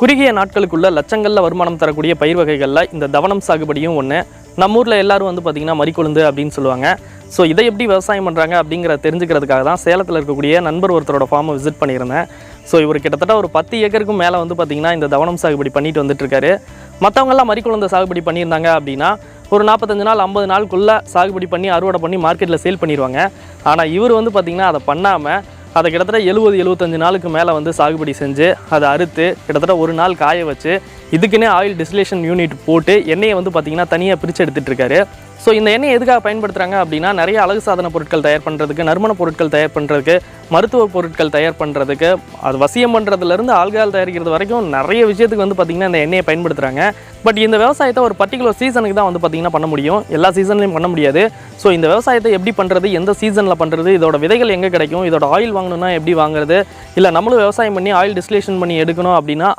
குறுகிய நாட்களுக்குள்ள லட்சங்களில் வருமானம் தரக்கூடிய பயிர் வகைகளில் இந்த தவனம் சாகுபடியும் ஒன்று நம்ம ஊரில் எல்லாரும் வந்து பார்த்திங்கன்னா மறிக்கொழுந்து அப்படின்னு சொல்லுவாங்க. ஸோ இதை எப்படி விவசாயம் பண்ணுறாங்க அப்படிங்கிற தெரிஞ்சுக்கிறதுக்காக தான் சேலத்தில் இருக்கக்கூடிய நண்பர் ஒருத்தரோட ஃபார்மை விசிட் பண்ணியிருந்தேன். ஸோ இவர் கிட்டத்தட்ட ஒரு பத்து ஏக்கருக்கும் மேலே வந்து பார்த்திங்கன்னா இந்த தவனம் சாகுபடி பண்ணிட்டு வந்துட்டுருக்காரு. மற்றவங்கெல்லாம் மறிக்குழந்தை சாகுபடி பண்ணியிருந்தாங்க அப்படின்னா ஒரு நாற்பத்தஞ்சு நாள் ஐம்பது நாளுக்குள்ளே சாகுபடி பண்ணி அறுவடை பண்ணி மார்க்கெட்டில் சேல் பண்ணிடுவாங்க ஆனால் இவர் வந்து பார்த்திங்கன்னா அதை பண்ணாமல் அதை கிட்டத்தட்ட எழுபது எழுபத்தஞ்சு நாளுக்கு மேலே வந்து சாகுபடி செஞ்சு அதை அறுத்து கிட்டத்தட்ட ஒரு நாள் காய வச்சு இதுக்குன்னே ஆயில் டிஸ்டிலேஷன் யூனிட் போட்டு எண்ணெயை வந்து பார்த்திங்கன்னா தனியாக பிரித்து எடுத்துகிட்டு இருக்காரு. ஸோ இந்த எண்ணெய் எதுக்காக பயன்படுத்துகிறாங்க அப்படின்னா நிறைய அழகு சாதன பொருட்கள் தயார் பண்ணுறதுக்கு நறுமண பொருட்கள் தயார் பண்ணுறதுக்கு மருத்துவ பொருட்கள் தயார் பண்ணுறதுக்கு அது வசியம் பண்ணுறதுலேருந்து ஆல்கஹால் தயாரிக்கிறது வரைக்கும் நிறைய விஷயத்துக்கு வந்து பார்த்திங்கன்னா இந்த எண்ணெயை பயன்படுத்துகிறாங்க பட் இந்த விவசாயத்தை ஒரு பர்டிகுலர் சீசனுக்கு தான் வந்து பார்த்திங்கன்னா பண்ண முடியும். எல்லா சீசன்லையும் பண்ண முடியாது. ஸோ இந்த விவசாயத்தை எப்படி பண்ணுறது எந்த சீசனில் பண்ணுறது இதோட விதைகள் எங்கே கிடைக்கும் இதோட ஆயில் வாங்கணும்னா எப்படி வாங்குறது இல்லை நம்மளும் விவசாயம் பண்ணி ஆயில் டிஸ்லேஷன் பண்ணி எடுக்கணும் அப்படின்னா